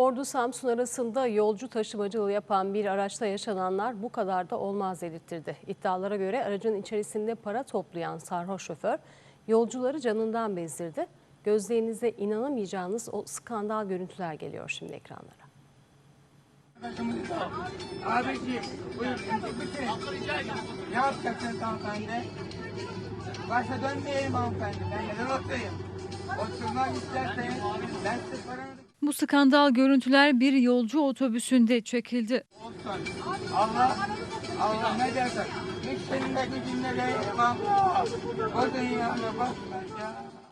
Ordu Samsun arasında yolcu taşımacılığı yapan bir araçta yaşananlar bu kadar da olmaz dedirtirdi. İddialara göre aracın içerisinde para toplayan sarhoş şoför yolcuları canından bezdirdi. Gözlerinize inanamayacağınız o skandal görüntüler geliyor şimdi ekranlara. Abiciğim buyur? Ne yapacaksın hanımefendi? Başa dönmeyelim hanımefendi. Ben neden oturayım? Oturmak isterseniz ben size paranızı Bu skandal görüntüler bir yolcu otobüsünde çekildi. Allah, Allah ne dersen.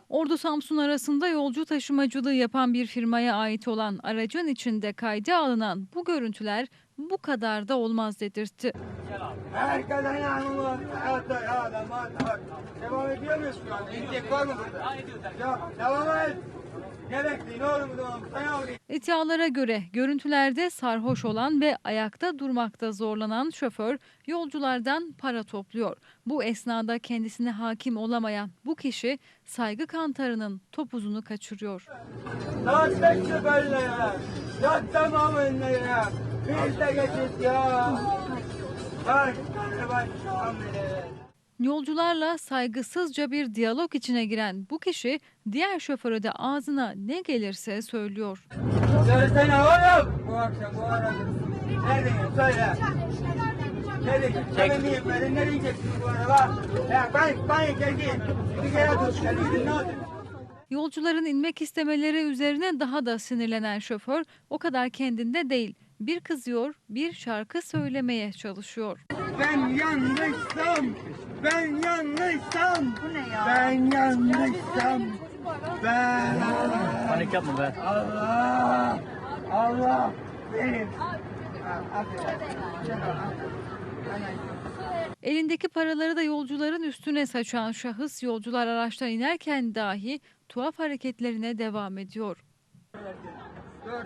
Ordu Samsun arasında yolcu taşımacılığı yapan bir firmaya ait olan aracın içinde kayda alınan bu görüntüler bu kadar da olmaz dedirtti. Devam ediyor muyuz şu an? Devam et. İddialara göre görüntülerde sarhoş olan ve ayakta durmakta zorlanan şoför yolculardan para topluyor. Bu esnada kendisine hakim olamayan bu kişi saygı kantarının topuzunu kaçırıyor. Yolcularla saygısızca bir diyalog içine giren bu kişi diğer şoföre de ağzına ne gelirse söylüyor. Söylesene oğlum. Bu akşam bu arada. Neredeyim söyle. Nereye Çek. miyim ben? Ne diyeceksin bu araba? Ya ben, ben geldim. Bir kere tut. Geldim ne oldu? Yolcuların inmek istemeleri üzerine daha da sinirlenen şoför o kadar kendinde değil. Bir kızıyor, bir şarkı söylemeye çalışıyor. Ben yanlışsam, ben yanlışsam, bu ne ya? Ben yanlışsam, ben... Panik yapma be. Allah, Allah benim. Elindeki paraları da yolcuların üstüne saçan şahıs yolcular araçtan inerken dahi tuhaf hareketlerine devam ediyor. Dur.